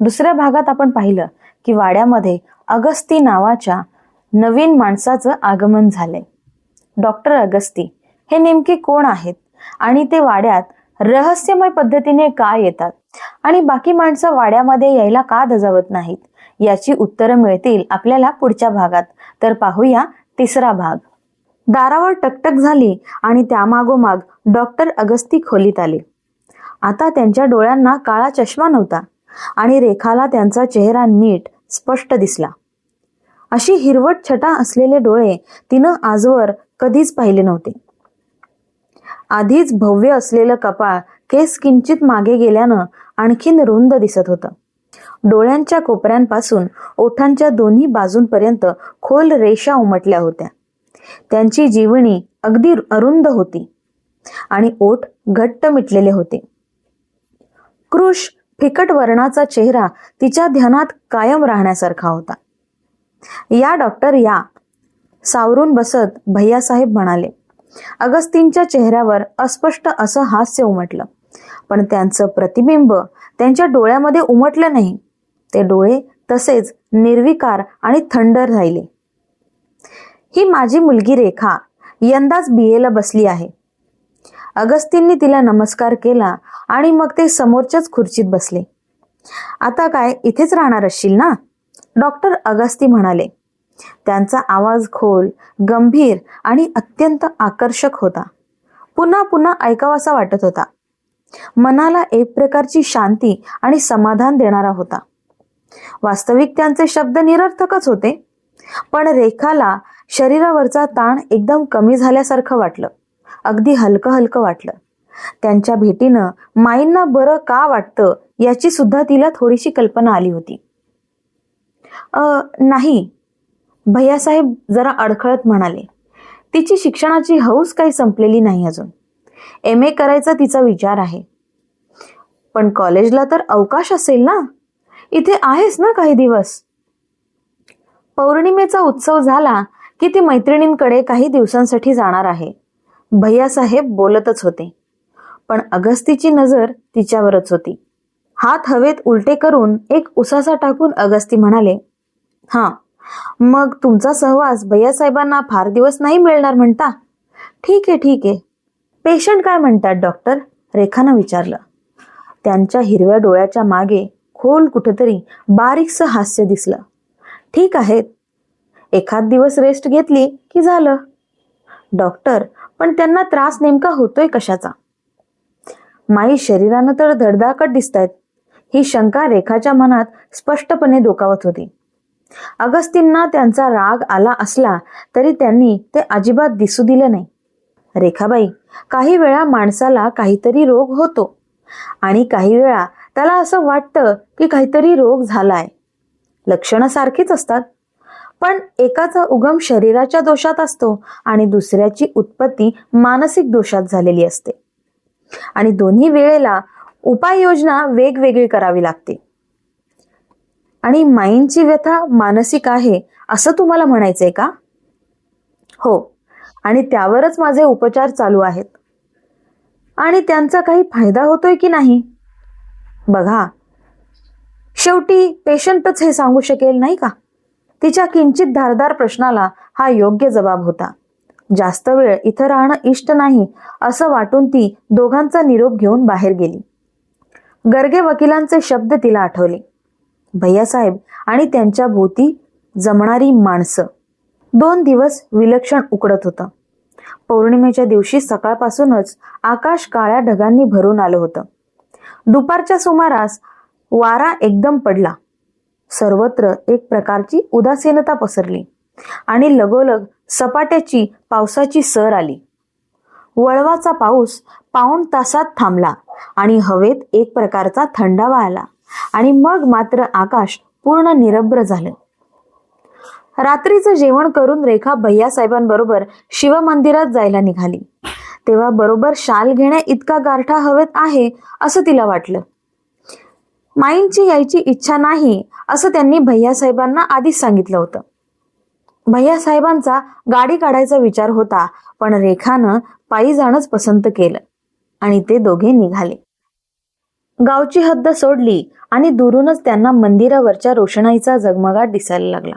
दुसऱ्या भागात आपण पाहिलं की वाड्यामध्ये अगस्ती नावाच्या नवीन माणसाचं आगमन झालंय. डॉक्टर अगस्ती हे नेमके कोण आहेत? आणि ते वाड्यात रहस्यमय पद्धतीने का येतात? आणि बाकी माणसं वाड्यामध्ये यायला का दजावत नाहीत? याची उत्तरं मिळतील आपल्याला पुढच्या भागात. तर पाहूया तिसरा भाग. दारावर टकटक झाली आणि त्यामागोमाग डॉक्टर अगस्ती खोलीत आले. आता त्यांच्या डोळ्यांना काळा चष्मा नव्हता. आणि रेखाला त्यांचा चेहरा नीट स्पष्ट दिसला. अशी हिरवट छटा असलेले डोळे तिनं आजवर कधीच पाहिले नव्हते. आधीच भव्य असलेलं कपाळ केस किंचित मागे गेल्यानं आणखीन रुंद दिसत होतं. डोळ्यांच्या कोपऱ्यांपासून ओठांच्या दोन्ही बाजूंपर्यंत खोल रेषा उमटल्या होत्या. त्यांची जीवणी अगदी अरुंद होती आणि ओठ घट्ट मिटलेले होते. कृष फिकट वर्णाचा चेहरा तिच्या ध्यानात कायम राहण्यासारखा होता. या डॉक्टर या सावरून बसत भैयासाहेब म्हणाले अगस्तींच्या चेहऱ्यावर अस्पष्ट असं हास्य उमटलं. पण त्यांचं प्रतिबिंब त्यांच्या डोळ्यामध्ये उमटलं नाही. ते डोळे तसेच निर्विकार आणि थंड राहिले. ही माझी मुलगी रेखा यंदाच बी एला बसली आहे. अगस्तींनी तिला नमस्कार केला आणि मग ते समोरच्याच खुर्चीत बसले. आता काय इथेच राहणार असशील ना? डॉक्टर अगस्ती म्हणाले. त्यांचा आवाज खोल गंभीर आणि अत्यंत आकर्षक होता. पुन्हा पुन्हा ऐकावासा वाटत होता. मनाला एक प्रकारची शांती आणि समाधान देणारा होता. वास्तविक त्यांचे शब्द निरर्थकच होते. पण रेखाला शरीरावरचा ताण एकदम कमी झाल्यासारखं वाटलं. अगदी हलकं हलकं वाटलं. त्यांच्या भेटीनं माईंना बरं का वाटतं याची सुद्धा तिला थोडीशी कल्पना आली होती. अ नाही. भैयासाहेब जरा अडखळत म्हणाले तिची शिक्षणाची हौस काही संपलेली नाही अजून. एम ए करायचा तिचा विचार आहे. पण कॉलेजला तर अवकाश असेल ना? इथे आहेस ना काही दिवस? पौर्णिमेचा उत्सव झाला की ती मैत्रिणींकडे काही दिवसांसाठी जाणार आहे. भैयासाहेब बोलतच होते. पण अगस्तीची नजर तिच्यावरच होती. हात हवेत उलटे करून एक उसासा टाकून अगस्ती म्हणाले हा मग तुमचा सहवास भैयासाहेबांना फार दिवस नाही मिळणार म्हणता? ठीक आहे ठीक आहे. पेशंट काय म्हणतात डॉक्टर? रेखानं विचारलं. त्यांच्या हिरव्या डोळ्याच्या मागे खोल कुठेतरी बारीकसं हास्य दिसलं. ठीक आहेत. एखाद दिवस रेस्ट घेतली की झालं. डॉक्टर पण त्यांना त्रास नेमका होतोय कशाचा? माई शरीरानं तर धडधाकट दिसतायत. ही शंका रेखाच्या मनात स्पष्टपणे डोकावत होती. अगस्तींना त्यांचा राग आला असला तरी त्यांनी ते अजिबात दिसू दिलं नाही. रेखाबाई काही वेळा माणसाला काहीतरी रोग होतो आणि काही वेळा त्याला असं वाटतं की काहीतरी रोग झालाय. लक्षणं सारखीच असतात. पण एकाचा उगम शरीराच्या दोषात असतो आणि दुसऱ्याची उत्पत्ती मानसिक दोषात झालेली असते. आणि दोन्ही वेळेला उपाययोजना वेगवेगळी करावी लागते. आणि माईंची व्यथा मानसिक आहे असं तुम्हाला म्हणायचंय का? हो. आणि त्यावरच माझे उपचार चालू आहेत. आणि त्यांचा काही फायदा होतोय की नाही? बघा. शेवटी पेशंटच हे सांगू शकेल नाही का? तिच्या किंचित धारदार प्रश्नाला हा योग्य जबाब होता. जास्त वेळ इथं राहणं इष्ट नाही असं वाटून ती दोघांचा निरोप घेऊन बाहेर गेली. गर्गे वकिलांचे शब्द तिला आठवले. भैयासाहेब आणि त्यांच्या भोवती जमणारी माणसं. दोन दिवस विलक्षण उकडत होतं. पौर्णिमेच्या दिवशी सकाळपासूनच आकाश काळ्या ढगांनी भरून आलं होतं. दुपारच्या सुमारास वारा एकदम पडला. सर्वत्र एक प्रकारची उदासीनता पसरली. आणि लगोलग सपाट्याची पावसाची सर आली. वळवाचा पाऊस पाऊण तासात थांबला आणि हवेत एक प्रकारचा थंडावा आला आणि मग मात्र आकाश पूर्ण निरभ्र झालं. रात्रीचं जेवण करून रेखा भैयासाहेबांबरोबर शिवमंदिरात जायला निघाली. तेव्हा बरोबर शाल घेण्या इतका गारठा हवेत आहे असं तिला वाटलं. माईंची यायची इच्छा नाही असं त्यांनी भैयासाहेबांना आधीच सांगितलं होतं. भैया साहेबांचा गाडी काढायचा विचार होता पण रेखानं पायी जाणंच पसंत केलं आणि ते दोघे निघाले. गावची हद्द सोडली आणि दुरूनच त्यांना मंदिरावरच्या रोषणाईचा झगमगाट दिसायला लागला.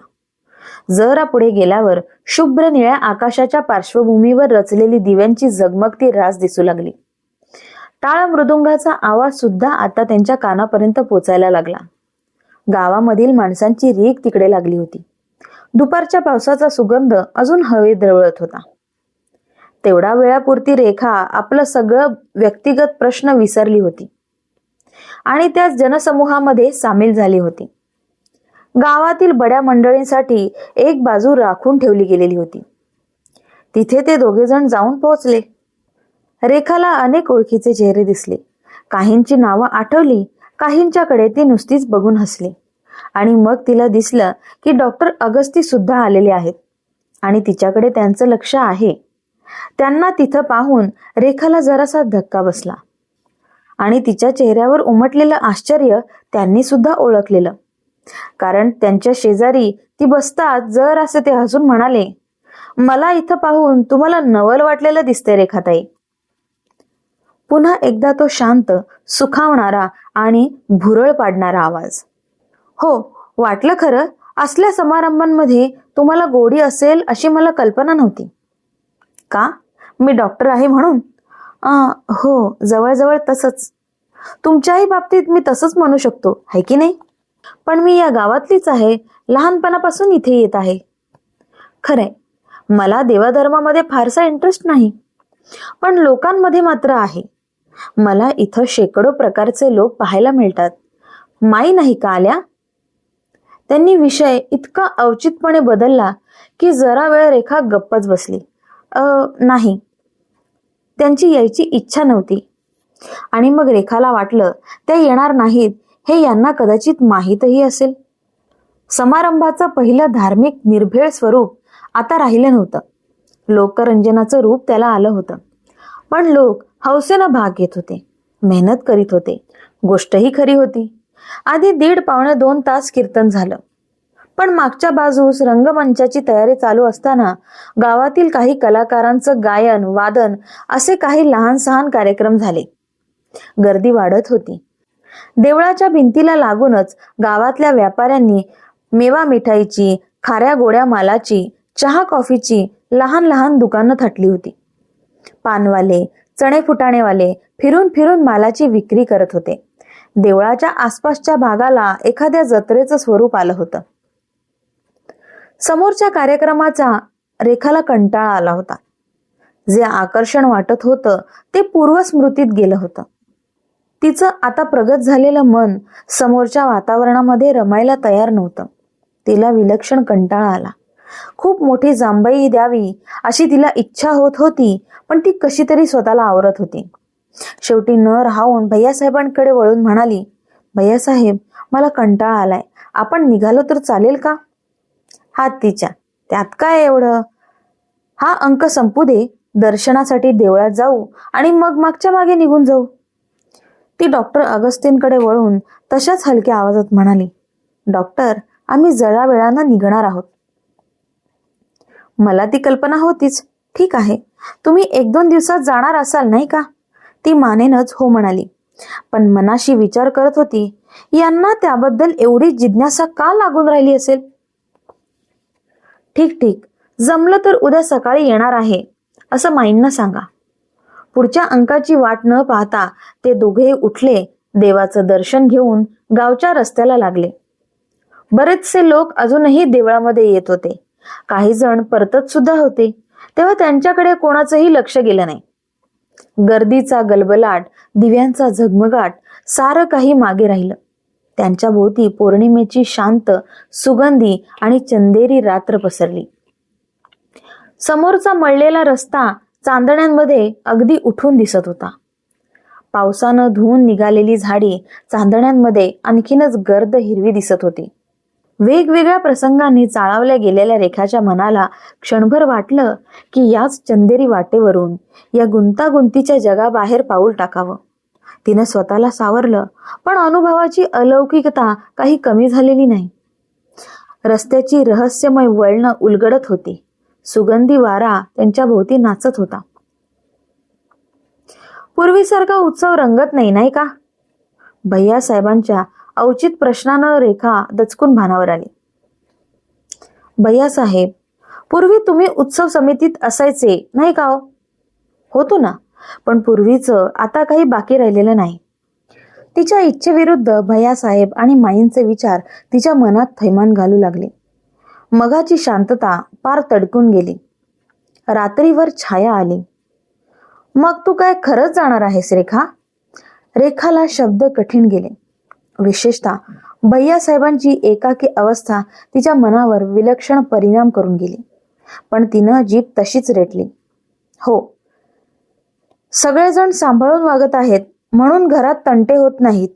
जरा पुढे गेल्यावर शुभ्र निळ्या आकाशाच्या पार्श्वभूमीवर रचलेली दिव्यांची झगमगती रास दिसू लागली. टाळ मृदुंगाचा आवाज सुद्धा आता त्यांच्या कानापर्यंत पोचायला लागला. गावामधील माणसांची रीक तिकडे लागली होती. दुपारच्या पावसाचा सुगंध अजून हवेत दरवळत होता. तेवढा वेळापुरती रेखा आपलं सगळं व्यक्तिगत प्रश्न विसरली होती. आणि त्याच जनसमूहामध्ये सामील झाली होती. गावातील बड्या मंडळींसाठी एक बाजू राखून ठेवली गेलेली होती. तिथे ते दोघे जण जाऊन पोहोचले. रेखाला अनेक ओळखीचे चेहरे दिसले. काहींची नावं आठवली काहींच्याकडे ती नुसतीच बघून हसली. आणि मग तिला दिसलं की डॉक्टर अगस्ती सुद्धा आलेले आहेत. आणि तिच्याकडे त्यांचं लक्ष आहे. त्यांना तिथं पाहून रेखाला जरासा धक्का बसला. आणि तिच्या चेहऱ्यावर उमटलेलं आश्चर्य त्यांनी सुद्धा ओळखलेलं. कारण त्यांच्या शेजारी ती बसतात जर असे ते हसून म्हणाले मला इथं पाहून तुम्हाला नवल वाटलेलं दिसते रेखाताई. पुन्हा एकदा तो शांत सुखावणारा आणि भुरळ पाडणारा आवाज. हो वाटलं खरं. असल्या समारंभांमध्ये तुम्हाला गोडी असेल अशी मला कल्पना नव्हती. का? मी डॉक्टर आहे म्हणून? हो जवळजवळ तसंच. तुमच्याही बाबतीत मी तसंच म्हणू शकतो आहे की नाही? पण मी या गावातलीच आहे लहानपणापासून इथे येत आहे. खरंय मला देवाधर्मामध्ये फारसा इंटरेस्ट नाही. पण लोकांमध्ये मात्र आहे. मला इथं शेकडो प्रकारचे लोक पाहायला मिळतात. माई नाही का आल्या? त्यांनी विषय इतका अवचितपणे बदलला की जरा वेळ रेखा गप्पच बसली. अ नाही. त्यांची यायची इच्छा नव्हती. आणि मग रेखाला वाटलं त्या येणार नाहीत. हे यांना कदाचित माहीतही असेल. समारंभाचं पहिलं धार्मिक निर्भेळ स्वरूप आता राहिलं नव्हतं. लोकरंजनाचं रूप त्याला आलं होतं. पण लोक हौसेनं भाग घेत होते. मेहनत करीत होते. गोष्टही खरी होती. आधी दीड पावणे दोन तास कीर्तन झालं. पण मागच्या बाजूस रंगमंचाची तयारी चालू असताना गावातील काही कलाकारांचं गायन वादन असे काही लहान सहान कार्यक्रम झाले. गर्दी वाढत होती. देवळाच्या भिंतीला लागूनच गावातल्या व्यापाऱ्यांनी मेवा मिठाईची खाऱ्या गोड्या मालाची चहा कॉफीची लहान लहान दुकानं थाटली होती. पानवाले चणे फुटाणेवाले फिरून फिरून मालाची विक्री करत होते. देवळाच्या आसपासच्या भागाला एखाद्या जत्रेचं स्वरूप आलं होतं. समोरच्या कार्यक्रमाचा रेखाला कंटाळा आला होता. जे आकर्षण वाटत होतं ते पूर्वस्मृतीत गेलं होतं. तिचं आता प्रगत झालेलं मन समोरच्या वातावरणामध्ये रमायला तयार नव्हतं. तिला विलक्षण कंटाळा आला. खूप मोठी जांभई द्यावी अशी तिला इच्छा होत होती पण ती कशी तरी स्वतःला आवरत होती. शेवटी न राहून भैयासाहेबांकडे वळून म्हणाली भैयासाहेब मला कंटाळा आलाय. आपण निघालो तर चालेल का? हातीच्या तिच्या. त्यात काय एवढं? हा अंक संपू दे. दर्शनासाठी देवळात जाऊ आणि मग मागच्या मागे निघून जाऊ. ती डॉक्टर अगस्तीनकडे वळून तशाच हलक्या आवाजात म्हणाली डॉक्टर आम्ही जरा वेळानं निघणार आहोत. मला ती कल्पना होतीच. ठीक आहे. तुम्ही एक दोन दिवसात जाणार असाल नाही का? ती मानेनच हो म्हणाली. पण मनाशी विचार करत होती यांना त्याबद्दल एवढी जिज्ञासा का लागून राहिली असेल? ठीक ठीक. जमलं तर उद्या सकाळी येणार आहे. असं माईंना सांगा. पुढच्या अंकाची वाट न पाहता ते दोघे उठले देवाचं दर्शन घेऊन गावच्या रस्त्याला लागले. बरेचसे लोक अजूनही देवळामध्ये येत होते. काही जण परतत सुद्धा होते. तेव्हा त्यांच्याकडे कोणाचंही लक्ष गेलं नाही. गर्दीचा गलबलाट दिव्यांचा झगमगाट सारं काही मागे राहिलं. त्यांच्या भोवती पौर्णिमेची शांत सुगंधी आणि चंदेरी रात्र पसरली. समोरचा मळलेला रस्ता चांदण्यांमध्ये अगदी उठून दिसत होता. पावसानं धुवून निघालेली झाडी चांदण्यांमध्ये आणखीनच गर्द हिरवी दिसत होती. वेगवेगळ्या प्रसंगांनी चाळवल्या गेलेल्या रेखाच्या मनाला क्षणभर वाटलं की याच चंदेरी वाटेवरून या गुंतागुंतीच्या जगाबाहेर पाऊल टाकावं. तिनं स्वतःला सावरलं पण अनुभवाची अलौकिकता काही कमी झालेली नाही. रस्त्याची रहस्यमय वळणं उलगडत होती. सुगंधी वारा त्यांच्या भोवती नाचत होता. पूर्वीसारखा उत्सव रंगत नाही नाही का? भैया साहेबांच्या अवचित प्रश्नानं रेखा दचकून भानावर आली. भैयासाहेब पूर्वी तुम्ही उत्सव समितीत असायचे नाही का हो? होतो ना. पण पूर्वीचं आता काही बाकी राहिलेलं नाही. तिच्या इच्छेविरुद्ध भैयासाहेब आणि माईंचे विचार तिच्या मनात थैमान घालू लागले. मगाची शांतता पार तडकून गेली. रात्रीवर छाया आली. मग तू काय खरंच जाणार आहेस रेखा? रेखाला शब्द कठीण गेले. विशेषतः भैयासाहेबांची एकाकी अवस्था तिच्या मनावर विलक्षण परिणाम करून गेली. पण तिनं जीभ तशीच रेटली. हो सगळेजण सांभाळून वागत आहेत म्हणून घरात तंटे होत नाहीत.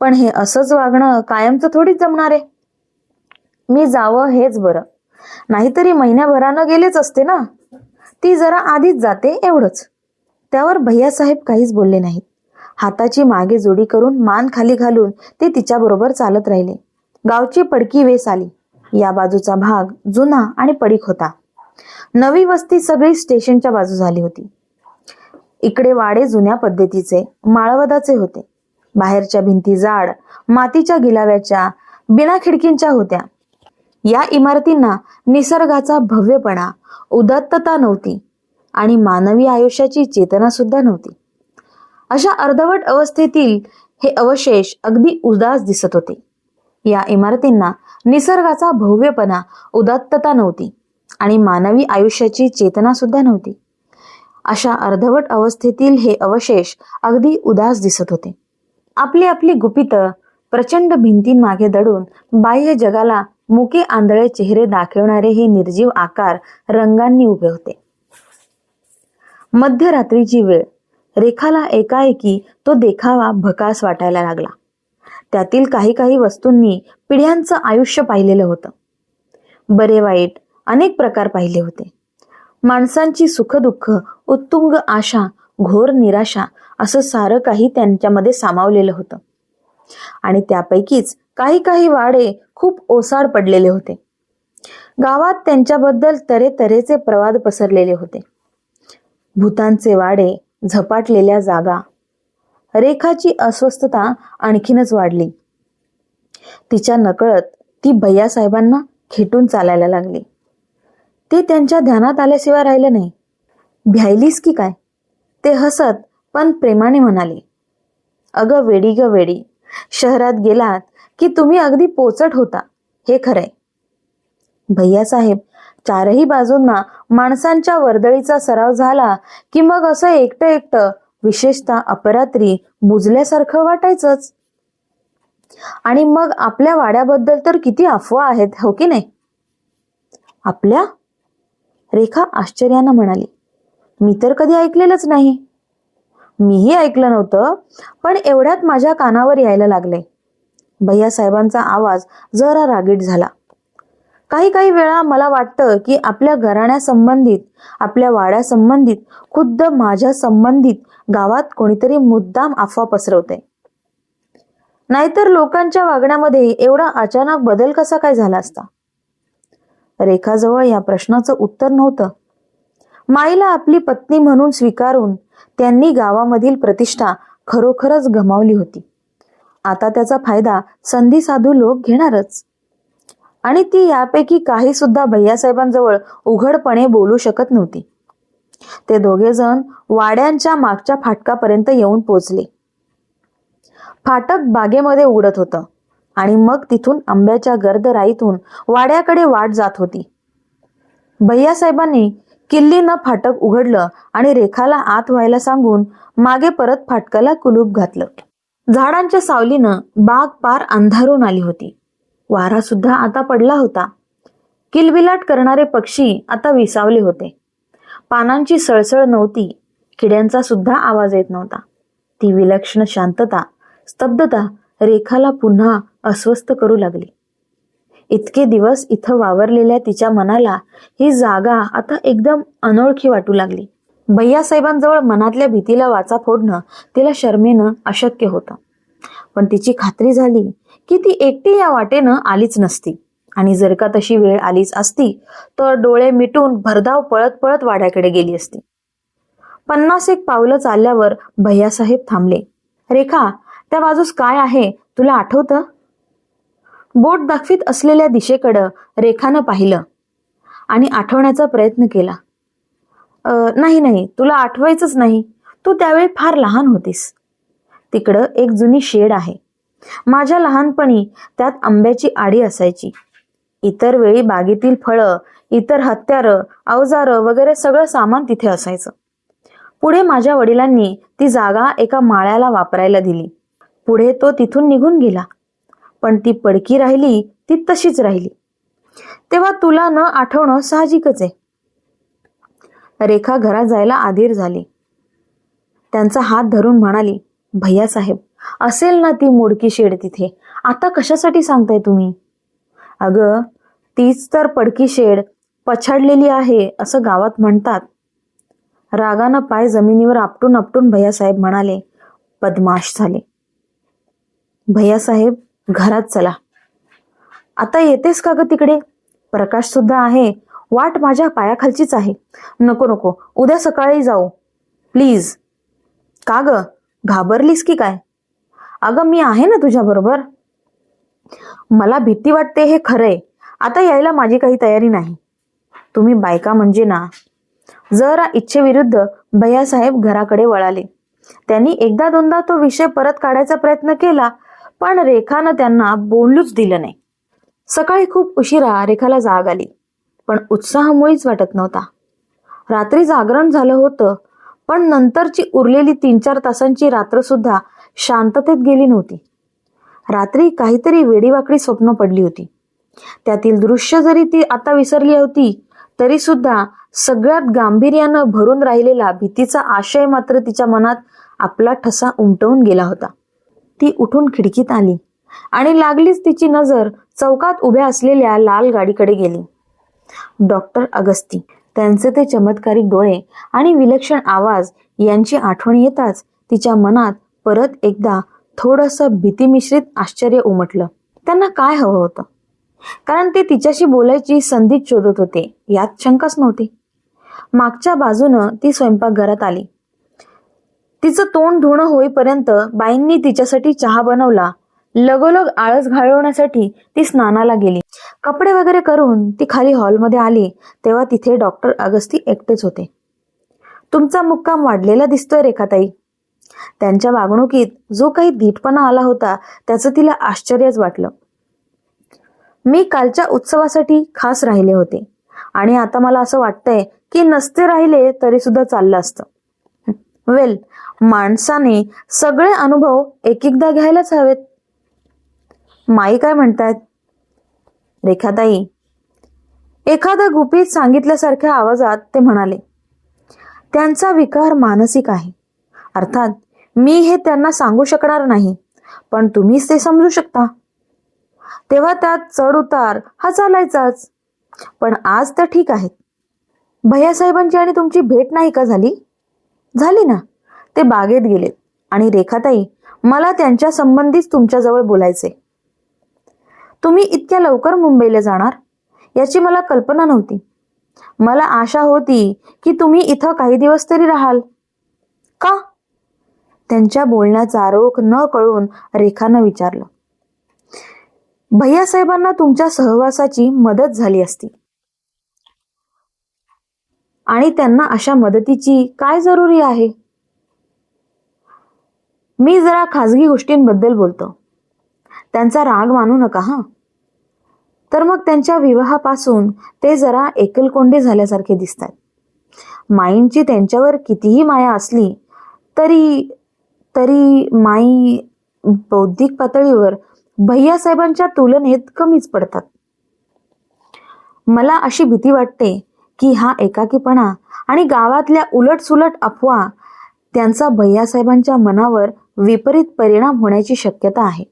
पण हे असंच वागणं कायमचं थोडीच जमणार आहे. मी जावं हेच बरं. नाहीतरी महिन्याभरानं गेलेच असते ना? ती जरा आधीच जाते एवढंच. त्यावर भैयासाहेब काहीच बोलले नाहीत. हाताची मागे जोडी करून मान खाली घालून ते तिच्याबरोबर चालत राहिले. गावची पडकी वेस आली. या बाजूचा भाग जुना आणि पडीक होता. नवी वस्ती सगळी स्टेशनच्या बाजू झाली होती. इकडे वाडे जुन्या पद्धतीचे माळवदाचे होते. बाहेरच्या भिंती जाड मातीच्या गिलाव्याच्या बिना खिडकींच्या होत्या. या इमारतींना निसर्गाचा भव्यपणा उदात्तता नव्हती आणि मानवी आयुष्याची चेतना सुद्धा नव्हती. अशा अर्धवट अवस्थेतील हे अवशेष अगदी उदास दिसत होते. या इमारतींना निसर्गाचा भव्यपणा उदात्तता नव्हती आणि मानवी आयुष्याची चेतना सुद्धा नव्हती. अशा अर्धवट अवस्थेतील हे अवशेष अगदी उदास दिसत होते. आपली आपली गुपित प्रचंड भिंतींमागे दडून बाह्य जगाला मुके आंधळे चेहरे दाखवणारे हे निर्जीव आकार रंगांनी उभे होते. मध्यरात्रीची वेळ. रेखाला एकाएकी तो देखावा भकास वाटायला लागला. त्यातील काही काही वस्तूंनी पिढ्यांचं आयुष्य पाहिलेलं होतं. बरे वाईट अनेक प्रकार पाहिले होते. माणसांची सुखदुःख उत्तुंग आशा घोर निराशा असं सारं काही त्यांच्यामध्ये सामावलेलं होतं. आणि त्यापैकीच काही काही वाडे खूप ओसाड पडलेले होते. गावात त्यांच्याबद्दल तऱ्हेतऱ्हेचे प्रवाद पसरलेले होते. भूतांचे वाडे झपाटलेल्या जागा. रेखाची अस्वस्थता आणखीनच वाढली. तिच्या नकळत ती भैयासाहेबांना खेटून चालायला लागली. ते त्यांच्या ध्यानात आल्याशिवाय राहिलं नाही. भ्यायलीस की काय? ते हसत पण प्रेमाने म्हणाले अगं वेडी ग वेडी शहरात गेलात की तुम्ही अगदी पोचट होता. हे खरंय. भैयासाहेब चारही बाजूंना माणसांच्या वर्दळीचा सराव झाला की मग असं एकटं एकटं विशेषतः अपरात्री बुजल्यासारखं वाटायचंच. आणि मग आपल्या वाड्याबद्दल तर किती अफवा आहेत हो की नाही? आपल्या? रेखा आश्चर्यानं म्हणाली मी तर कधी ऐकलेलंच नाही. मीही ऐकलं नव्हतं पण एवढ्यात माझ्या कानावर यायला लागले. भैया साहेबांचा आवाज जरा रागीट झाला. काही काही वेळा मला वाटतं की आपल्या घराण्यासंबंधित आपल्या वाड्यासंबंधित खुद्द माझ्या संबंधित गावात कोणीतरी मुद्दाम अफवा पसरवते. नाहीतर लोकांच्या वागण्यामध्ये एवढा अचानक बदल कसा काय झाला असता? रेखाजवळ या प्रश्नाचं उत्तर नव्हतं. माईला आपली पत्नी म्हणून स्वीकारून त्यांनी गावामधील प्रतिष्ठा खरोखरच गमावली होती. आता त्याचा फायदा संधी साधू लोक घेणारच. आणि ती यापैकी काही सुद्धा भैयासाहेबांजवळ उघडपणे बोलू शकत नव्हती. ते दोघे जण वाड्यांच्या मागच्या फाटकापर्यंत येऊन पोचले. फाटक बागेमध्ये उघडत होतं आणि मग तिथून आंब्याच्या गर्द राईतून वाड्याकडे वाट जात होती. भैयासाहेबांनी किल्लीनं फाटक उघडलं आणि रेखाला आत व्हायला सांगून मागे परत फाटकाला कुलूप घातलं. झाडांच्या सावलीनं बाग पार अंधारून आली होती. वारा सुद्धा आता पडला होता. किलबिलाट करणारे पक्षी आता विसावले होते. पानांची सळसळ नव्हती. किड्यांचा सुद्धा आवाज येत नव्हता. ती विलक्षण शांतता स्तब्धता रेखाला पुन्हा अस्वस्थ करू लागली. इतके दिवस इथं वावरलेल्या तिच्या मनाला ही जागा आता एकदम अनोळखी वाटू लागली. भैयासाहेबांजवळ मनातल्या भीतीला वाचा फोडणं तिला शर्मेनं अशक्य होतं. पण तिची खात्री झाली की ती एकटी या वाटेनं आलीच नसती. आणि जर का तशी वेळ आलीच असती तर डोळे मिटून भरधाव पळत पळत वाड्याकडे गेली असती. पन्नास एक पावलं चालल्यावर भैयासाहेब थांबले. रेखा त्या बाजूस काय आहे? तुला आठवतं? बोट दाखवीत असलेल्या दिशेकडं रेखानं पाहिलं आणि आठवण्याचा प्रयत्न केला. नाही नाही तुला आठवायचंच नाही. तू त्यावेळी फार लहान होतीस. तिकडं एक जुनी शेड आहे. माझ्या लहानपणी त्यात आंब्याची आडी असायची. इतर वेळी बागेतील फळं इतर हत्यारं अवजारं वगैरे सगळं सामान तिथे असायचं. पुढे माझ्या वडिलांनी ती जागा एका माळ्याला वापरायला दिली. पुढे तो तिथून निघून गेला. पण ती पडकी राहिली ती तशीच राहिली. तेव्हा तुला न आठवणं साहजिकच आहे. रेखा घरात जायला आधीर झाली. त्यांचा हात धरून म्हणाली भैया साहेब असेल ना ती मोडकी शेड तिथे. आता कशासाठी सांगताय तुम्ही? अगं तीच तर पडकी शेड पछाडलेली आहे असं गावात म्हणतात. रागानं पाय जमिनीवर आपटून आपटून भैयासाहेब म्हणाले बदमाश झाले. भैयासाहेब घरात चला. आता येतेस का ग तिकडे? प्रकाश सुद्धा आहे. वाट माझ्या पायाखालचीच आहे. नको नको. उद्या सकाळी जाऊ. प्लीज. का ग? घाबरलीस की काय? अगं मी आहे ना तुझ्या बरोबर? मला भीती वाटते हे खरंय. आता यायला माझी काही तयारी नाही. तुम्ही बायका म्हणजे ना जरा इच्छेविरुद्ध भैयासाहेब घराकडे वळाले. त्यांनी एकदा दोनदा तो विषय परत काढायचा प्रयत्न केला पण रेखानं त्यांना बोलूच दिलं नाही. सकाळी खूप उशिरा रेखाला जाग आली पण उत्साहामुळेच वाटत नव्हता. रात्री जागरण झालं होतं पण नंतरची उरलेली तीन चार तासांची रात्र सुद्धा शांततेत गेली नव्हती. रात्री काहीतरी वेडीवाकडी स्वप्न पडली होती. त्यातील दृश्य जरी ती आता विसरली होती तरी सुद्धा सगळ्यात गांभीर्यानं भरून राहिलेला भीतीचा आशय मात्र तिच्या मनात आपला ठसा उमटवून गेला होता. ती उठून खिडकीत आली आणि लागलीच तिची नजर चौकात उभ्या असलेल्या लाल गाडीकडे गेली. डॉक्टर अगस्ती त्यांचे ते चमत्कारिक डोळे आणि विलक्षण आवाज यांची आठवण येताच तिच्या मनात परत एकदा थोडंसं भीतीमिश्रित आश्चर्य उमटलं. त्यांना काय हवं होतं? कारण ते तिच्याशी बोलायची संधी शोधत होते. यात शंकाच नव्हती. मागच्या बाजूनं ती स्वयंपाकघरात आली. तिचं तोंड धुणं होईपर्यंत बाईंनी तिच्यासाठी चहा बनवला. लगोलग आळस घालवण्यासाठी ती स्नानाला गेली. कपडे वगैरे करून ती खाली हॉलमध्ये आली तेव्हा तिथे डॉक्टर अगस्ती एकटेच होते. तुमचा मुक्काम वाढलेला दिसतोय रेखाताई. त्यांच्या वागणुकीत जो काही धीटपणा आला होता त्याचं तिला आश्चर्यच वाटलं. मी कालच्या उत्सवासाठी खास राहिले होते आणि आता मला असं वाटतंय की नसते राहिले तरी सुद्धा चाललं असतं. वेल माणसाने सगळे अनुभव एक एकदा घ्यायलाच हवेत. माई काय म्हणतायत? रेखाताई एखादा गुपित सांगितल्यासारख्या आवाजात ते म्हणाले त्यांचा विकार मानसिक आहे. अर्थात मी हे त्यांना सांगू शकणार नाही पण तुम्हीच ते समजू शकता. तेव्हा त्यात चढ उतार हा चालायचाच पण आज तर ठीक आहेत. भैयासाहेबांची आणि तुमची भेट नाही का झाली? झाली ना. ते बागेत गेलेत आणि रेखाताई मला त्यांच्या संबंधीच तुमच्याजवळ बोलायचे. तुम्ही इतक्या लवकर मुंबईला जाणार? याची मला कल्पना नव्हती. मला आशा होती की तुम्ही इथं काही दिवस तरी राहाल. का? त्यांच्या बोलण्याचा रोख न कळून रेखानं विचारलं भैयासाहेबांना तुमच्या सहवासाची मदत झाली असती. आणि त्यांना अशा मदतीची काय जरुरी आहे? मी जरा खाजगी गोष्टींबद्दल बोलतो. त्यांचा राग मानू नका हा. तर मग त्यांच्या विवाहापासून ते जरा एकलकोंडे झाल्यासारखे दिसतात. माईंची त्यांच्यावर कितीही माया असली तरी तरी माई बौद्धिक पातळीवर भैयासाहेबांच्या तुलनेत कमीच पडतात. मला अशी भीती वाटते की हा एकाकीपणा आणि गावातल्या उलटसुलट अफवा त्यांचा भैयासाहेबांच्या मनावर विपरीत परिणाम होण्याची शक्यता आहे.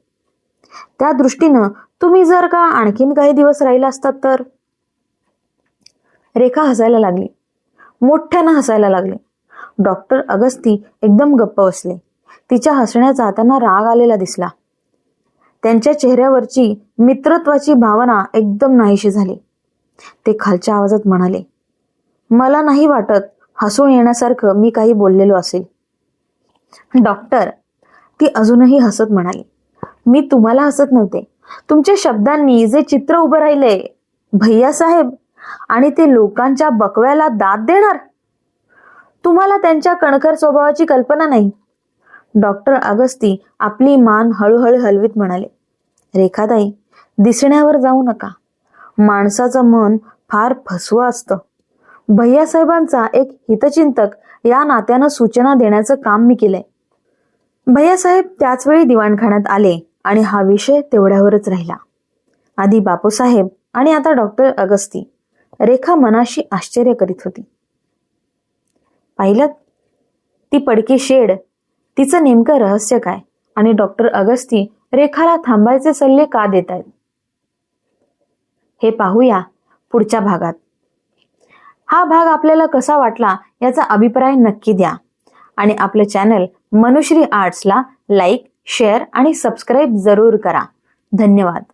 त्या दृष्टीनं तुम्ही जर का आणखीन काही दिवस राहिला असतात तर? रेखा हसायला लागली. मोठ्यानं हसायला लागले. डॉक्टर अगस्ती एकदम गप्प बसले. तिच्या हसण्याचा त्यांना राग आलेला दिसला. त्यांच्या चेहऱ्यावरची मित्रत्वाची भावना एकदम नाहीशी झाली. ते खालच्या आवाजात म्हणाले मला नाही वाटत हसून येण्यासारखं मी काही बोललेलो असेल. डॉक्टर ती अजूनही हसत म्हणाली मी तुम्हाला हसत नव्हते. तुमच्या शब्दांनी जे चित्र उभं राहिलंय भैया साहेब आणि ते लोकांच्या बकव्याला दाद देणार? तुम्हाला त्यांच्या कणखर स्वभावाची कल्पना नाही. डॉक्टर अगस्ती आपली मान हळूहळू हलवीत म्हणाले रेखाताई दिसण्यावर जाऊ नका. माणसाचं मन फार फसवं असतं. भैयासाहेबांचा एक हितचिंतक या नात्यानं सूचना देण्याचं काम मी केलंय. भैयासाहेब त्याचवेळी दिवाणखान्यात आले आणि हा विषय तेवढ्यावरच राहिला. आधी बापूसाहेब आणि आता डॉक्टर अगस्ती. रेखा मनाशी आश्चर्य करीत होती. पाहिलं? ती पडकी शेड तिचं नेमकं रहस्य काय? आणि डॉक्टर अगस्ती रेखाला थांबायचे सल्ले का देत आहेत हे पाहूया पुढच्या भागात. हा भाग आपल्याला कसा वाटला याचा अभिप्राय नक्की द्या. आणि आपलं चॅनल मनुश्री आर्ट्सला लाईक शेअर आणि सबस्क्राईब जरूर करा. धन्यवाद.